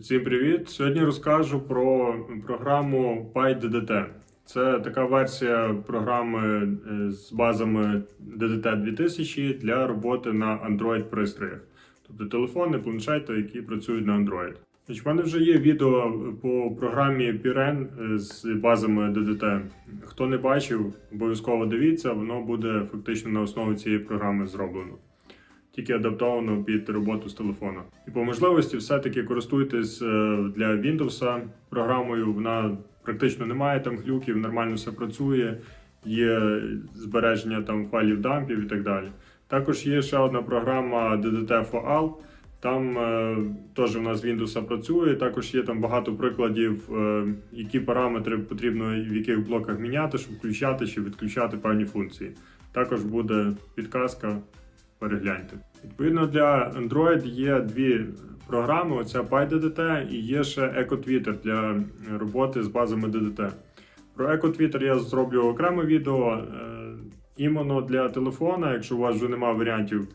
Всім привіт! Сьогодні розкажу про програму PyDDT. Це така версія програми е, з базами DDT 2000 для роботи на Android пристроях, тобто телефони, планшети, які працюють на Android. В мене вже є відео по програмі е, з базами DDT. Хто не бачив, обов'язково дивіться, воно буде фактично на основі цієї програми зроблено тільки адаптовано під роботу з телефона. І по можливості, все-таки користуйтесь е, для Windows програмою. Вона практично не має там глюків, нормально все працює, є збереження там файлів дампів і так далі. Також є ще одна програма DDT for All. Там е, теж у нас Windows працює. Також є там багато прикладів, е, які параметри потрібно в яких блоках міняти, щоб включати чи відключати певні функції. Також буде підказка перегляньте. Відповідно для Android є дві програми: оця PyDDT і є ще EcoTwitter для роботи з базами DDT. Про EcoTwitter я зроблю окреме відео. Е, Іменно для телефона, якщо у вас вже немає варіантів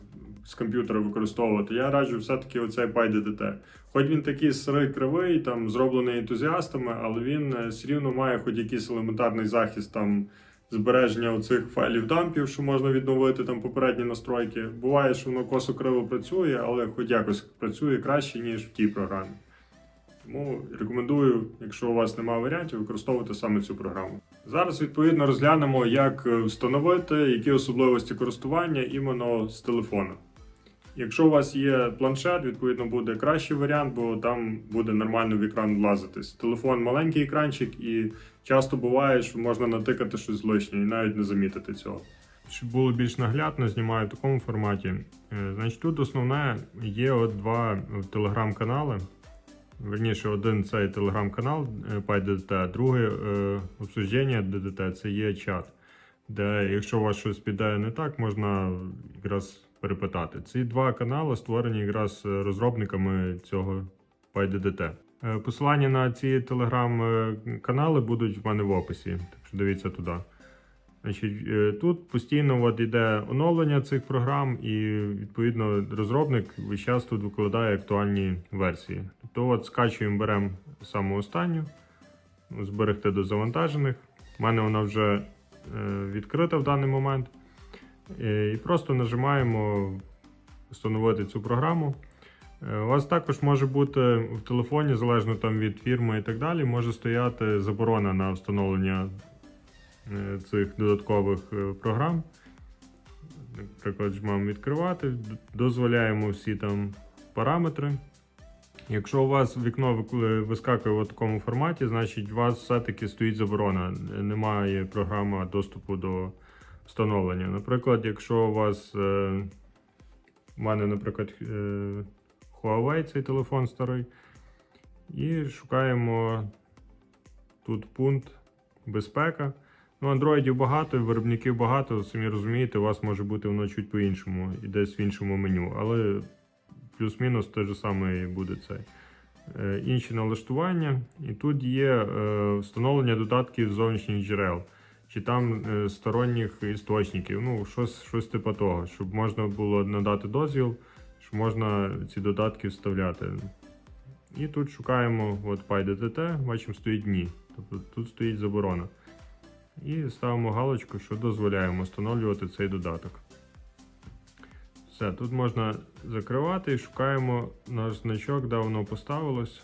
з комп'ютера використовувати, я раджу все-таки оцей PyDDT. Хоч він такий сирий кривий, там зроблений ентузіастами, але він е, все рівно має хоч якийсь елементарний захист там збереження оцих файлів дампів, що можна відновити там попередні настройки. Буває, що воно косо криво працює, але хоч якось працює краще, ніж в тій програмі. Тому рекомендую, якщо у вас немає варіантів, використовувати саме цю програму. Зараз відповідно розглянемо, як встановити які особливості користування іменно з телефону. Якщо у вас є планшет, відповідно буде кращий варіант, бо там буде нормально в екран влазитись. Телефон маленький екранчик, і часто буває, що можна натикати щось лишнє і навіть не замітити цього. Щоб було більш наглядно, знімаю в такому форматі. Е, Значить, тут основне є от два телеграм-канали. Верніше, один цей телеграм-канал е, PyDDT, другий е, обсуждення DDT це є чат, де якщо у вас щось піде не так, можна якраз перепитати. Ці два канали створені якраз розробниками цього PyDDT. Е, Посилання на ці телеграм-канали будуть в мене в описі, так що дивіться туди. Значить, е, Тут постійно от йде оновлення цих програм, і відповідно розробник весь час тут викладає актуальні версії. Тобто от скачуємо, беремо саму останню, зберегти до завантажених. У мене вона вже е, відкрита в даний момент. Е, І просто нажимаємо встановити цю програму. Е, У вас також може бути в телефоні, залежно там від фірми і так далі, може стояти заборона на встановлення е, цих додаткових програм. Наприклад, жмемо відкривати, дозволяємо всі там параметри. Якщо у вас вікно вискакує в такому форматі, значить у вас все-таки стоїть заборона. Немає програми доступу до встановлення. Наприклад, якщо у вас е, у мене, наприклад, е, Huawei цей телефон старий, і шукаємо тут пункт безпека. Ну, андроїдів багато, виробників багато, самі розумієте, у вас може бути воно чуть по-іншому і десь в іншому меню, але плюс-мінус те ж саме буде цей. Е, інші налаштування, і тут є е, встановлення додатків зовнішніх джерел, чи там е, сторонніх істочників, ну, щось, щось типу того, щоб можна було надати дозвіл, що можна ці додатки вставляти. І тут шукаємо от PyDDT, бачимо, стоїть ні. Тобто тут стоїть заборона. І ставимо галочку, що дозволяємо встановлювати цей додаток. Все, тут можна закривати і шукаємо наш значок, де воно поставилось.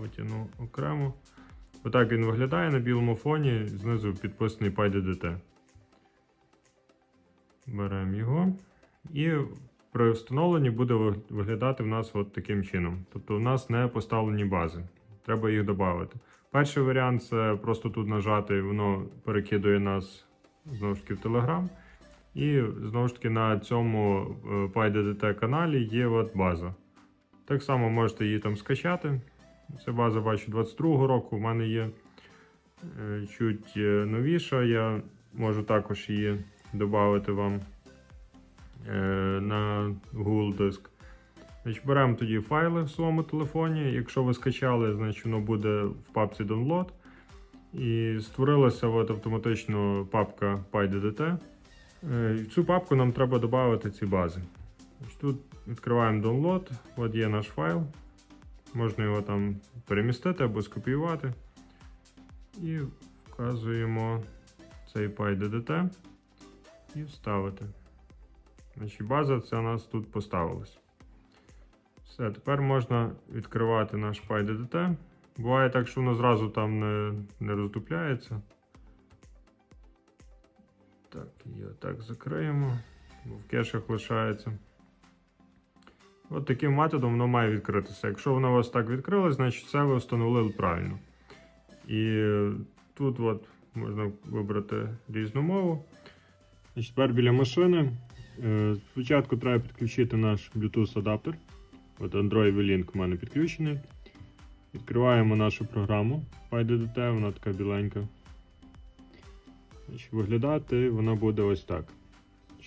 Витягну окремо. Отак він виглядає на білому фоні, знизу підписаний PyDDT. Беремо його. І при встановленні буде виглядати в нас от таким чином. Тобто у нас не поставлені бази. Треба їх додати. Перший варіант це просто тут нажати, воно перекидує нас знову ж таки в Telegram. І знову ж таки на цьому е, PyDDT каналі є от база. Так само можете її там скачати. Це база, бачу, 22-го року. У мене є е, чуть е, новіша. Я можу також її додати вам е, на Google диск. Беремо тоді файли в своєму телефоні. Якщо ви скачали, значить воно буде в папці Download. І створилася от автоматично папка PyDDT. В цю папку нам треба додати ці бази. Тут відкриваємо download, от є наш файл. Можна його там перемістити або скопіювати. І вказуємо цей PyDDT DDT і вставити. Значить, база це у нас тут поставилась. Все, тепер можна відкривати наш PyDDT. Буває так, що воно зразу там не, не роздупляється. Так, і отак закриємо, бо в кешах лишається. От таким методом воно має відкритися. Якщо воно у вас так відкрилось, значить все ви встановили правильно. І тут от можна вибрати різну мову. Значить, Тепер біля машини. Е, Спочатку треба підключити наш Bluetooth адаптер. От Android V-Link у мене підключений. Відкриваємо нашу програму PyDDT, вона така біленька. Виглядати вона буде ось так.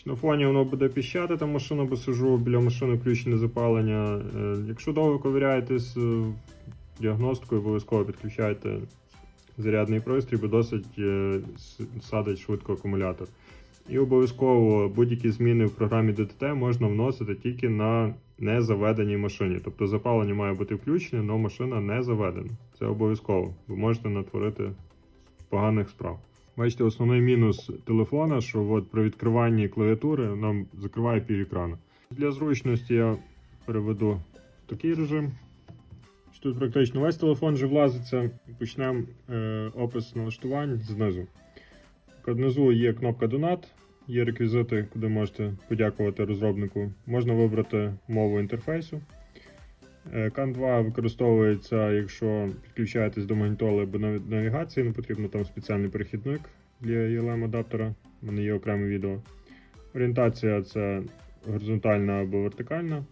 На фоні воно буде піщати, там машина, бо сижу біля машини включене запалення. Е, Якщо довго ковиряєтесь е, діагностикою, обов'язково підключайте зарядний пристрій, бо досить е, садить швидко акумулятор. І обов'язково будь-які зміни в програмі DTT можна вносити тільки на незаведеній машині. Тобто запалення має бути включене, але машина не заведена. Це обов'язково. Ви можете натворити поганих справ. Бачите, основний мінус телефона, що от при відкриванні клавіатури нам закриває пів екрану. Для зручності я переведу в такий режим. Тут практично весь телефон вже влазиться. Почнемо е, опис налаштувань знизу. Внизу є кнопка Донат, є реквізити, куди можете подякувати розробнику. Можна вибрати мову інтерфейсу. Е, CAN 2 використовується, якщо підключаєтесь до магнітоли або навігації, не потрібно там спеціальний перехідник для ELM адаптера. У мене є окреме відео. Орієнтація це горизонтальна або вертикальна.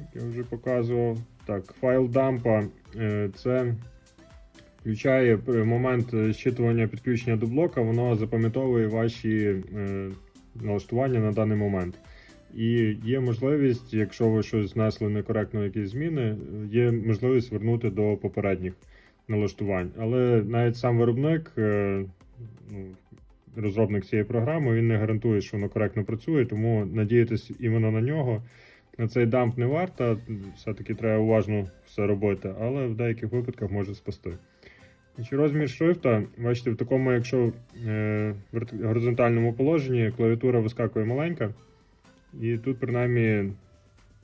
Як я вже показував. Так, файл дампа е, це включає е, момент зчитування підключення до блока, воно запам'ятовує ваші налаштування на даний момент. І є можливість, якщо ви щось внесли некоректно, якісь зміни, є можливість вернути до попередніх налаштувань. Але навіть сам виробник, е, ну, розробник цієї програми, він не гарантує, що воно коректно працює, тому надіятися іменно на нього. На цей дамп не варто, все-таки треба уважно все робити, але в деяких випадках може спасти. Розмір шрифта, бачите, в такому, якщо е, горизонтальному положенні клавіатура вискакує маленька, і тут, принаймні,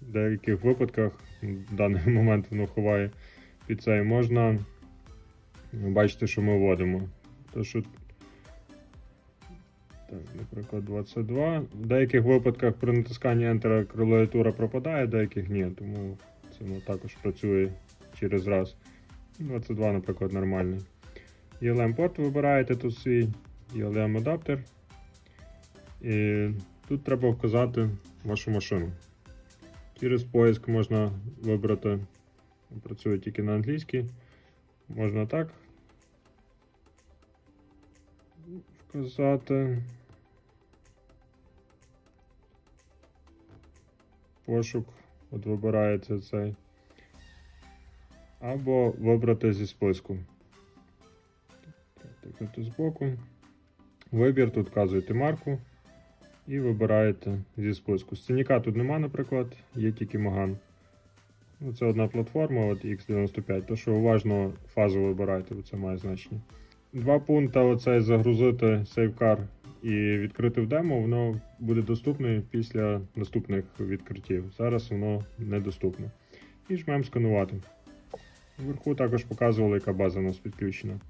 в деяких випадках, в даний момент воно ховає під цей, можна бачити, що ми вводимо. То, що, так, наприклад, 22. В деяких випадках при натисканні Enter клавіатура пропадає, в деяких ні, тому це воно також працює через раз. 22, наприклад, нормальний. ELM порт вибираєте тут свій ELM адаптер. І тут треба вказати вашу машину. Через поиск можна вибрати, працює тільки на англійській. Можна так. Вказати. Пошук. От вибирається цей або вибрати зі списку. Збоку. Вибір тут вказуєте марку і вибираєте зі списку. Сценіка тут нема, наприклад, є тільки Маган. Ну, Це одна платформа, от X95, то що уважно фазу вибирайте, бо це має значення. Два пункти: оцей загрузити SaveCar і відкрити в демо, воно буде доступне після наступних відкриттів. Зараз воно недоступне. І жмемо сканувати. Вверху також показували, яка база у нас підключена.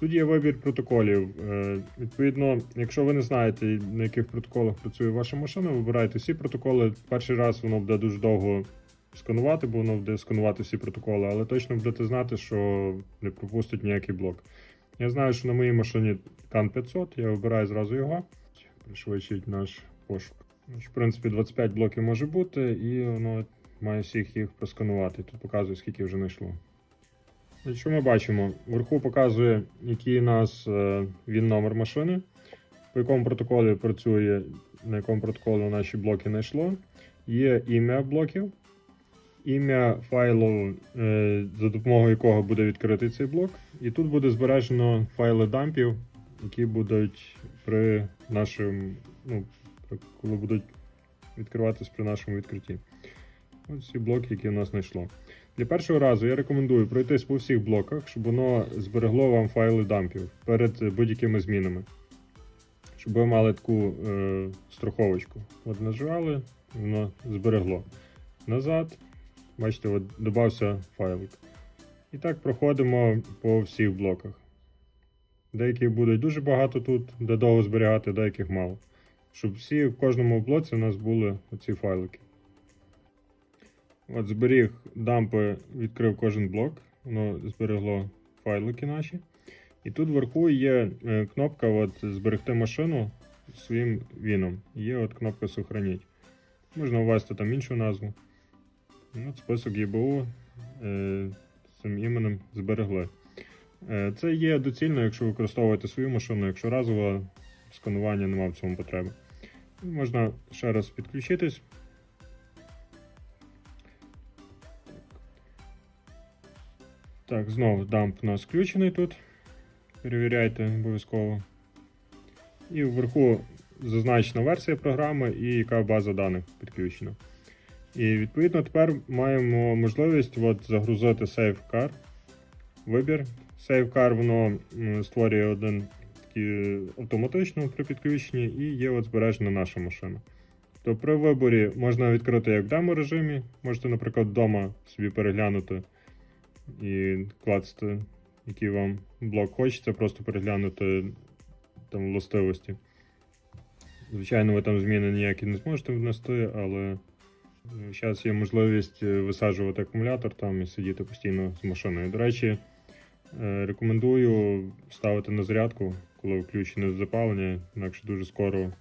Тут є вибір протоколів. Е, Відповідно, якщо ви не знаєте, на яких протоколах працює ваша машина, вибирайте всі протоколи. Перший раз воно буде дуже довго сканувати, бо воно буде сканувати всі протоколи, але точно будете знати, що не пропустить ніякий блок. Я знаю, що на моїй машині CAN 500, я вибираю зразу його. Пришвидшить наш пошук. В принципі, 25 блоків може бути, і воно має всіх їх просканувати. Тут показує, скільки вже знайшло. Що ми бачимо? Вверху показує, який у нас е, він номер машини, по якому протоколі працює, на якому протоколі наші блоки знайшло. Є ім'я блоків, ім'я файлу, е, за допомогою якого буде відкритий цей блок. І тут буде збережено файли дампів, які будуть при нашому, ну, коли будуть відкриватись при нашому відкритті. Ось ці блоки, які у нас знайшло. Для першого разу я рекомендую пройтись по всіх блоках, щоб воно зберегло вам файли дампів перед будь-якими змінами. Щоб ви мали таку е, страховочку. От нажали, воно зберегло. Назад, бачите, от додався файлик. І так проходимо по всіх блоках. Деякі будуть дуже багато тут, де довго зберігати, деяких мало. Щоб всі в кожному блоці у нас були оці файлики. От зберіг дампи, відкрив кожен блок, воно зберегло файлики наші. І тут вверху є е, кнопка от, зберегти машину своїм віном. Є от кнопка Сохраніть. Можна ввести там іншу назву. От список ЄБУ е, цим іменем зберегли. Е, це є доцільно, якщо використовуєте свою машину, якщо разове сканування немає в цьому потреби. Можна ще раз підключитись. Так, знову дамп у нас включений тут. Перевіряйте обов'язково. І вверху зазначена версія програми і яка база даних підключена. І відповідно тепер маємо можливість от, загрузити SafeCar. Вибір. SafeCar воно створює один такий автоматично при підключенні і є от збережена наша машина. То при виборі можна відкрити як в демо режимі, можете, наприклад, вдома собі переглянути і клацати, який вам блок хочеться, просто переглянути там властивості. Звичайно, ви там зміни ніякі не зможете внести, але зараз є можливість е, висаджувати акумулятор там і сидіти постійно з машиною. До речі, е, рекомендую ставити на зарядку, коли включене запалення, інакше дуже скоро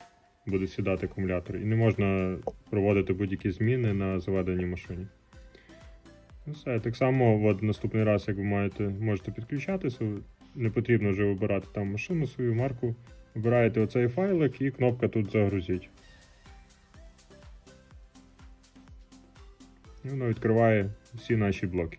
буде сідати акумулятор. І не можна проводити будь-які зміни на заведеній машині. Ну, Все, так само от, наступний раз, як ви маєте, можете підключатися, не потрібно вже вибирати там машину свою марку. Вибираєте оцей файлик і кнопка тут загрузіть. І воно відкриває всі наші блоки.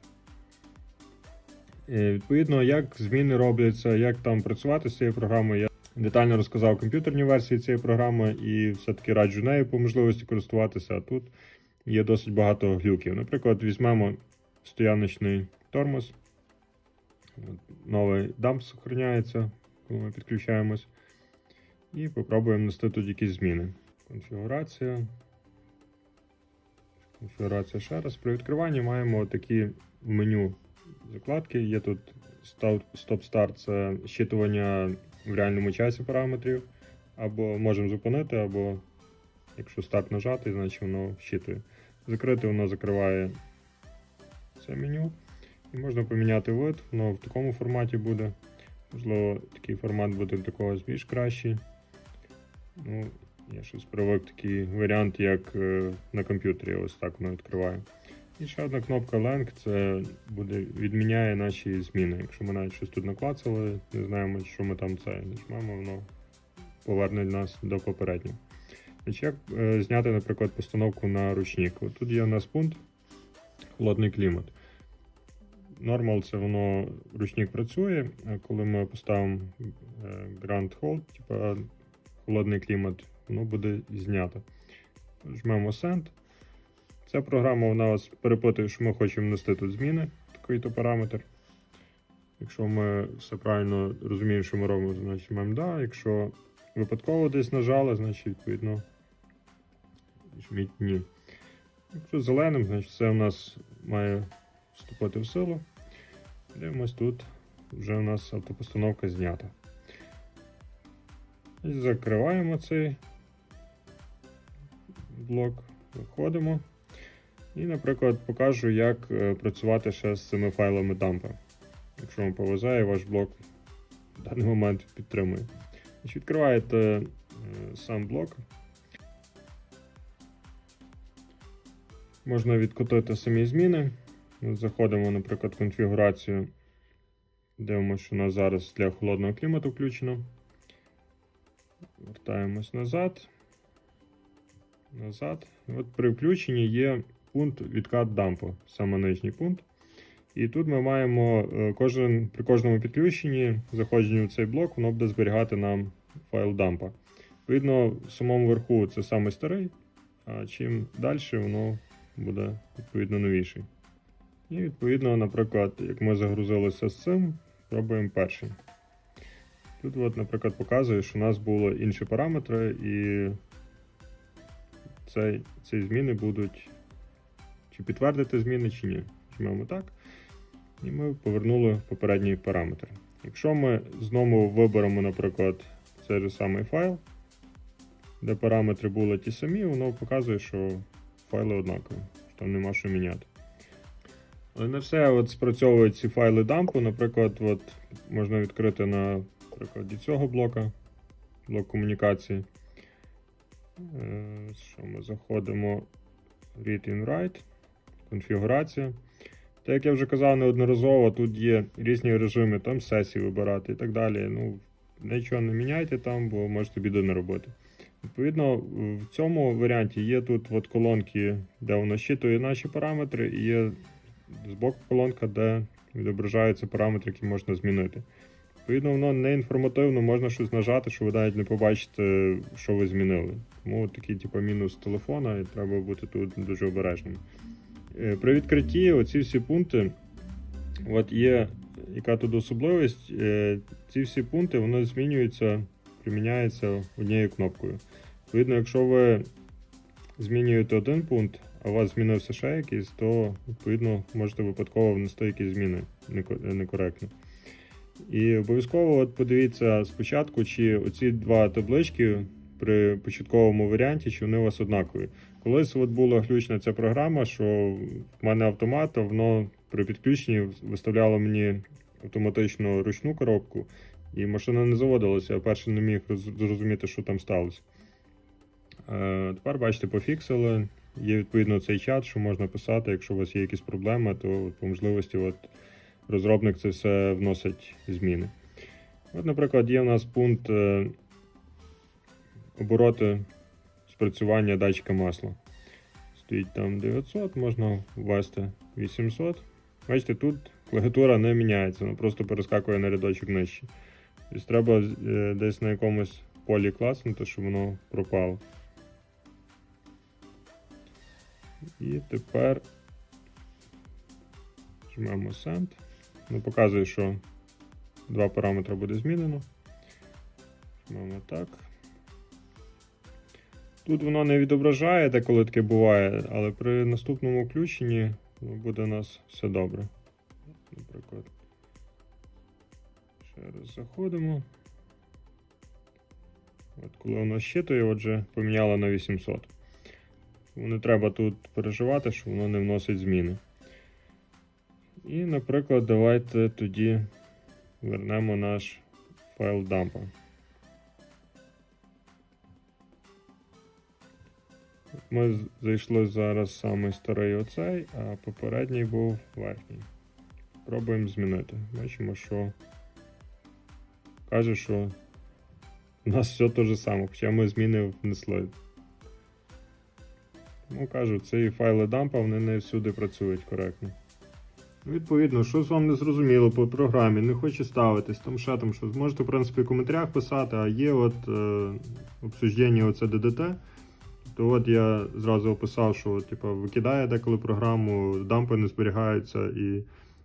І, відповідно, як зміни робляться, як там працювати з цією програмою. Я детально розказав комп'ютерні версії цієї програми і все-таки раджу нею по можливості користуватися. А тут є досить багато глюків. Наприклад, візьмемо стояночний тормоз. Новий дамп зберігається, коли ми підключаємось. І попробуємо внести тут якісь зміни. Конфігурація. Конфігурація ще раз. При відкриванні маємо такі меню закладки. Є тут стоп-старт, це щитування в реальному часі параметрів. Або можемо зупинити, або якщо старт нажати, значить воно щитує. Закрити воно закриває це меню. І можна поміняти вид, воно в такому форматі буде. Можливо, такий формат буде для когось більш кращий. Ну, я щось привик такий варіант, як е, на комп'ютері. Ось так воно відкриває. І ще одна кнопка Length, це буде, відміняє наші зміни. Якщо ми навіть щось тут наклацали, не знаємо, що ми там це нажмемо, воно поверне нас до попереднього. Як е, зняти, наприклад, постановку на ручник? От тут є у нас пункт холодний клімат. Нормал це воно ручник працює, коли ми поставимо е, Grand Hold, типа холодний клімат, воно буде знято. Жмемо Send. Ця програма у нас перепитує, що ми хочемо внести тут зміни, такий-то параметр. Якщо ми все правильно розуміємо, що ми робимо, значить маємо да. Якщо випадково десь нажали, значить відповідно жміть ні. Якщо зеленим, значить все у нас має вступити в силу. Дивимось тут, вже у нас автопостановка знята. Закриваємо цей блок, виходимо. І, наприклад, покажу, як е, працювати ще з цими файлами дампа. Якщо вам і ваш блок в даний момент підтримує. Значить, Відкриваєте е, сам блок. Можна відкотити самі зміни. Заходимо, наприклад, в конфігурацію. Дивимося, що у нас зараз для холодного клімату включено. Вертаємось назад. Назад. От при включенні є пункт відкат дампу, саме нижній пункт. І тут ми маємо е, кожен, при кожному підключенні, заходженні в цей блок, воно буде зберігати нам файл дампа. Видно, в самому верху це саме старий, а чим далі воно буде відповідно новіший. І відповідно, наприклад, як ми загрузилися з цим, пробуємо перший. Тут, от, наприклад, показує, що у нас були інші параметри, і цей, ці зміни будуть чи підтвердити зміни, чи ні. Жмемо так. І ми повернули попередній параметр. Якщо ми знову виберемо, наприклад, цей же самий файл, де параметри були ті самі, воно показує, що файли однакові, що там нема що міняти. Але не все от спрацьовують ці файли дампу. Наприклад, от можна відкрити на прикладі цього блока, блок комунікації. Е, Що ми заходимо read in write, конфігурація. Так як я вже казав неодноразово, тут є різні режими, там сесії вибирати і так далі. Ну, нічого не міняйте там, бо можете біди не робити. Відповідно, в цьому варіанті є тут от колонки, де воно щитує наші параметри, і є збоку колонка, де відображаються параметри, які можна змінити. Відповідно, воно не інформативно, можна щось нажати, що ви навіть не побачите, що ви змінили. Тому такий, типу, мінус телефона, і треба бути тут дуже обережним. Е, При відкритті оці всі пункти, от є яка тут особливість, е, ці всі пункти вони змінюються, приміняються однією кнопкою. Відповідно, якщо ви змінюєте один пункт, у вас змінився ще якийсь, то відповідно можете випадково внести якісь зміни неко- некоректно. І обов'язково от подивіться спочатку, чи оці два таблички при початковому варіанті, чи вони у вас однакові. Колись от була глючна ця програма, що в мене автомат, а воно при підключенні виставляло мені автоматично ручну коробку, і машина не заводилася, я перше не міг зрозуміти, що там сталося. Е, тепер бачите, пофіксили. Є відповідно цей чат, що можна писати, якщо у вас є якісь проблеми, то по можливості от, розробник це все вносить зміни. От, наприклад, є в нас пункт е, обороти спрацювання датчика масла. Стоїть там 900, можна ввести 800. Бачите, тут клавіатура не міняється, вона просто перескакує на рядочок нижче. Тобто треба е, десь на якомусь полі класнути, щоб воно пропало. І тепер жмемо Send. Ну, показує, що два параметри буде змінено. Жмемо так. Тут воно не відображає, де коли таке буває, але при наступному включенні ну, буде у нас все добре. Наприклад, ще раз заходимо. От коли воно щитує, отже, поміняло на 800. Не треба тут переживати, що воно не вносить зміни. І, наприклад, давайте тоді вернемо наш файл дампа. Ми зайшли зараз саме старий оцей, а попередній був верхній. Пробуємо змінити. Бачимо, що каже, що у нас все те ж саме, хоча ми зміни внесли. Ну, кажу, ці файли дампа вони не всюди працюють коректно. Ну, Відповідно, щось вам не зрозуміло по програмі, не хоче ставитись, там ще там щось. Можете, в принципі, в коментарях писати, а є от е, обсуждення оце ДДТ. То от я зразу описав, що типу, викидає деколи програму, дампи не зберігаються. І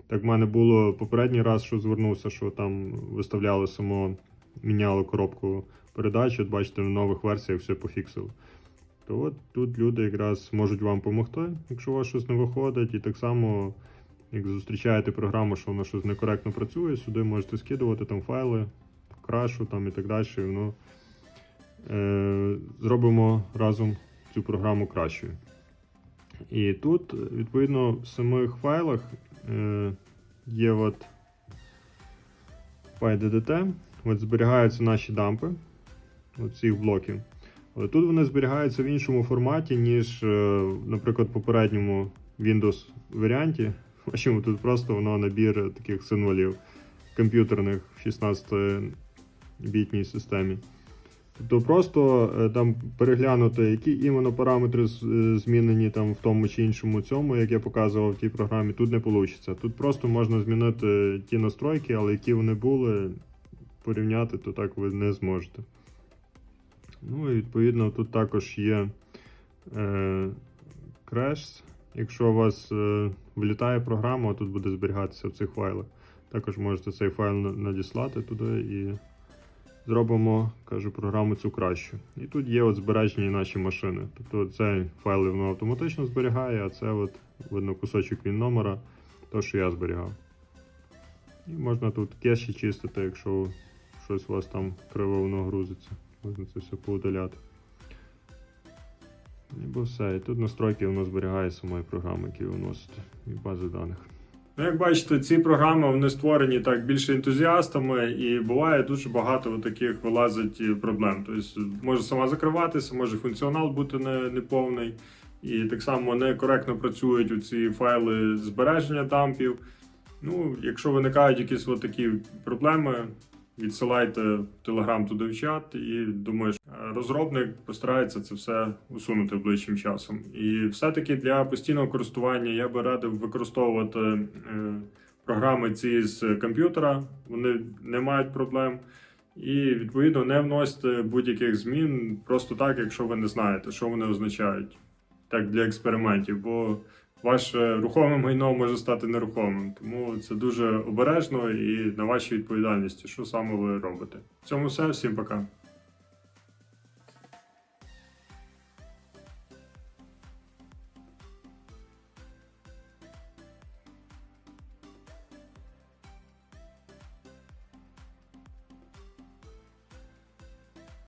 так в мене було попередній раз, що звернувся, що там виставляло само, міняло коробку передач. От бачите, в нових версіях все пофіксило. То от тут люди якраз можуть вам допомогти, якщо у вас щось не виходить, і так само. Як зустрічаєте програму, що вона щось некоректно працює, сюди можете скидувати там файли, крашу там і так далі. Воно е, зробимо разом цю програму кращою. І тут, відповідно, в самих файлах е, є от PyDDT, от зберігаються наші дампи от блоків. Але тут вони зберігаються в іншому форматі, ніж, е, наприклад, попередньому Windows варіанті. Бачимо, тут просто воно набір таких символів комп'ютерних в 16-бітній системі. Тобто просто е, там переглянути, які іменно параметри е, змінені там в тому чи іншому цьому, як я показував в тій програмі, тут не вийде. Тут просто можна змінити ті настройки, але які вони були, порівняти, то так ви не зможете. Ну і відповідно тут також є е, Crash Якщо у вас е, влітає програма, тут буде зберігатися в цих файлах. Також можете цей файл надіслати туди і зробимо, кажу, програму цю кращу. І тут є от збережені наші машини. Тобто цей файл воно автоматично зберігає, а це от видно кусочок він номера, то, що я зберігав. І можна тут кеші чистити, якщо щось у вас там криво воно грузиться. Можна це все поудаляти. І все. І тут настройки воно зберігає самої програми, які ви і бази даних. Ну, як бачите, ці програми вони створені так більше ентузіастами, і буває дуже багато таких вилазить проблем. Тобто може сама закриватися, може функціонал бути не, неповний, і так само некоректно працюють у ці файли збереження дампів. Ну, якщо виникають якісь такі проблеми, відсилайте Telegram туди в чат, і думаю, розробник постарається це все усунути ближчим часом. І все-таки для постійного користування я би радив використовувати е, програми ці з комп'ютера, вони не мають проблем. І відповідно не вносите будь-яких змін просто так, якщо ви не знаєте, що вони означають. Так для експериментів, бо ваше рухоме майно може стати нерухомим. Тому це дуже обережно і на вашій відповідальності, що саме ви робите. В цьому все. Всім пока.